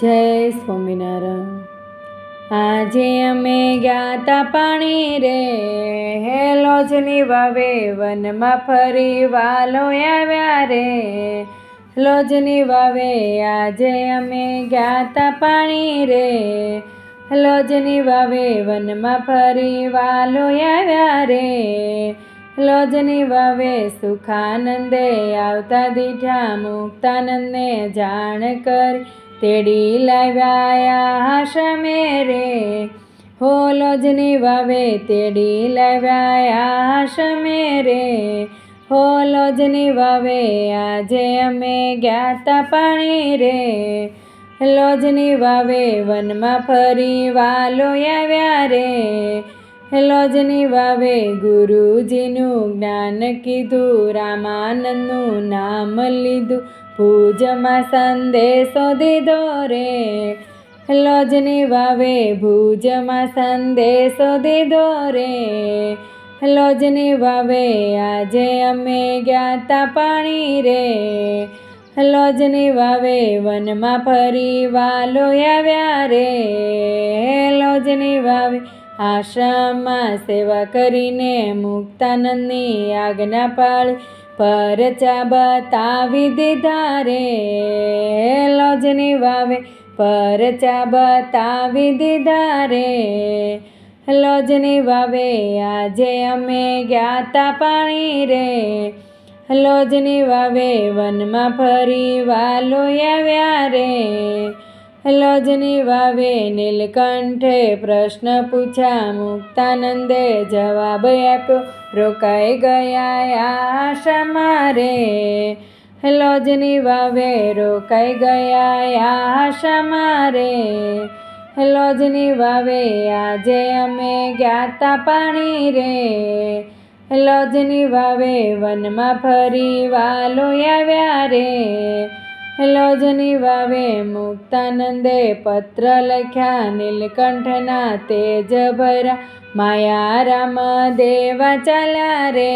જય સ્વામિનારાયણ. આજે અમે ગાતા પાણી રે હેલોજની વાવે વનમાં ફરી વાલો આવ્યા રે. લોજની વાવે, આજે અમે ગાતા પાણી રે, લોજની વાવે વનમાં ફરી વાલો આવ્યા રે. લોજની વાવે સુખાનંદે, આવતા દીઠા મુક્તાનંદને જાણ કરી તેડી લાવ્યા આશ્રમે રે હોલોજની વાવે તેડી લાવ્યા શમે રે હોલોજની વાવે આજે અમે ગયા તા પાણી રે લોજની વાવે વનમાં ફરી વાલો આવ્યા રે લોજની વાવે ગુરુજીનું જ્ઞાન કીધું, રામાનંદનું નામ લીધું. ભુજમાં સંદેશો દીધો રે. લોજની વાવે ભુજમાં સંદેશો દીધો રે. લોજની વાવે આજે અમે ગયા તા પાણી રે. લોજની વાવે વનમાં ફરી વાલો આવ્યા રે. લોજની વાવે આશ્રમમાં સેવા કરીને મુક્તાનંદની આજ્ઞા પાળી. પરચા બતાવી દીધા રે. લોજની વાવે પરચા બતાવી દીધા રે. લોજની વાવે આજે અમે ગયા તા પાણી રે. લોજની વાવે વનમાં ફરી વાલો આવ્યા રે. લોજની વાવે નીલકંઠે પ્રશ્ન પૂછ્યા, મુક્તાનંદે જવાબ આપ્યો, રોકાઈ ગયા આશામાં રે લોજની વાવે રોકાઈ ગયા આશામાં રે લોજની વાવે આજે અમે ગયા તા પાણી રે. લોજની વાવે વનમાં ફરી વાલો આવ્યા રે. લોજની વાવે મુક્તાનંદે પત્ર લખ્યા, નીલકંઠના તેજ ભરા, માયા રામ દેવા ચાલ્યા રે.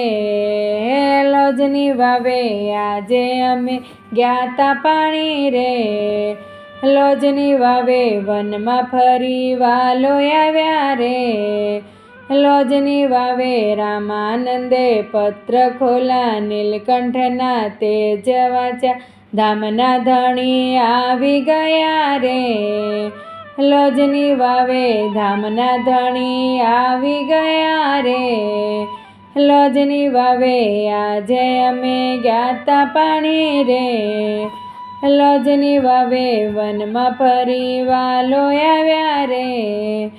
લોજની વાવે આજે અમે ગયા તા પાણી રે. લોજની વાવે વનમાં ફરી વાલો આવ્યા રે. લોજની વાવે રામાનંદે પત્ર ખોલા નીલકંઠના તેજ વાંચ્યા ધામના ધણી આવી ગયા રે. લોજની વાવે ધામના ધણી આવી ગયા રે. લોજની વાવે આજે અમે ગયા પાણી રે. લોજની વાવે વનમાં ફરી વાલો આવ્યા રે.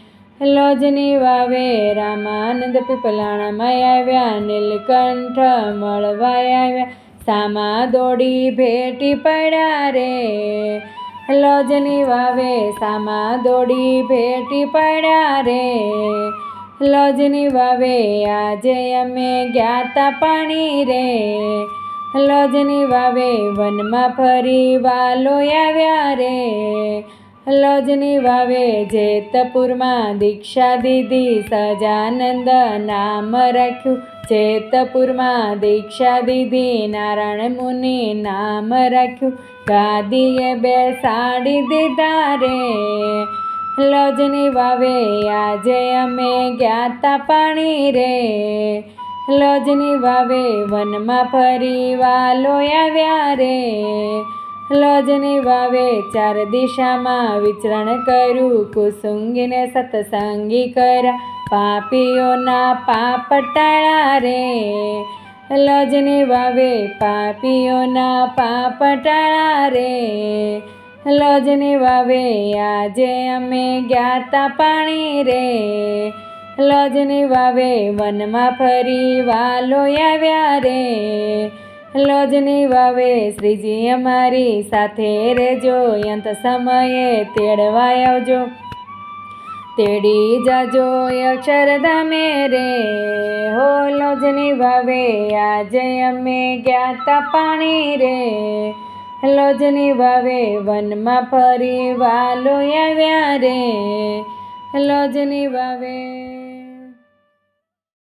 લોજની વાવે રામાનંદ પીપલાણામાં આવ્યા, નીલકંઠ મળવા આવ્યા. સામા દોડી ભેટી પડ્યા રે. લોજની વાવે સામા દોડી ભેટી પડ્યા રે. લોજની વાવે આજે અમે ગયા તા પાણી રે. લોજની વાવે વનમાં ફરી વાલો આવ્યા રે. લોજની વાવે જેતપુરમાં દીક્ષા દીધી, સજાનંદ નામ રાખ્યું. જેતપુરમાં દીક્ષા દીધી, નારાયણ મુનિ નામ રાખ્યું. ગાદીએ બેસાડી દીધા રે. લોજની વાવે આજે અમે ગયા તા પાણી રે. લોજની વાવે વનમાં ફરી વાલો આવ્યા રે. લોજની વાવે, ચાર દિશામાં વિચરણ કર્યું કુસુંગીને સતસંગી કર્યા પાપીઓના પાપ ટાળા રે. લોજની વાવે, પાપીઓના પાપ ટાળા રે. લોજની વાવે, આજે અમે ગયા તા પાણી રે. લોજની વાવે, વનમાં ફરી વાલો આવ્યા રે. લોજની વાવે, શ્રીજી અમારી સાથે રેજો અંત સમયે તેડવા આવજો. તેડી જાજો અક્ષરધામે રે. હો લોજની વાવે, આજે અમે ગયા તા પાણી રે. લોજની વાવે, વનમાં ફરી વાલો આવ્યા રે. લોજની વાવે.